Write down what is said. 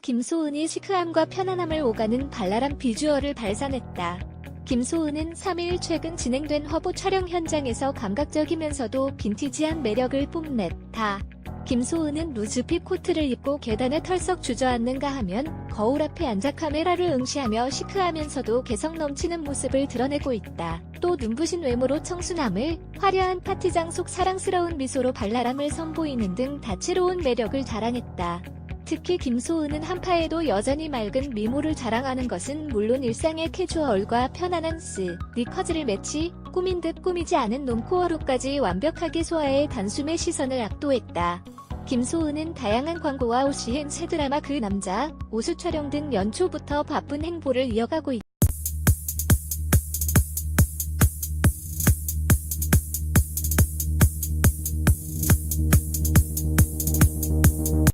김소은이 시크함과 편안함을 오가는 발랄한 비주얼을 발산했다. 김소은은 3일 최근 진행된 화보 촬영 현장에서 감각적이면서도 빈티지한 매력을 뽐냈다. 김소은은 루즈핏 코트를 입고 계단에 털썩 주저앉는가 하면 거울 앞에 앉아 카메라를 응시하며 시크하면서도 개성 넘치는 모습을 드러내고 있다. 또 눈부신 외모로 청순함을, 화려한 파티장 속 사랑스러운 미소로 발랄함을 선보이는 등 다채로운 매력을 자랑했다. 특히 김소은은 한파에도 여전히 맑은 미모를 자랑하는 것은 물론 일상의 캐주얼과 편안한 스니커즈를 매치, 꾸민 듯 꾸미지 않은 놈코어 룩까지 완벽하게 소화해 단숨에 시선을 압도했다. 김소은은 다양한 광고와 OCN 새 드라마 그 남자, 오수 촬영 등 연초부터 바쁜 행보를 이어가고 있다.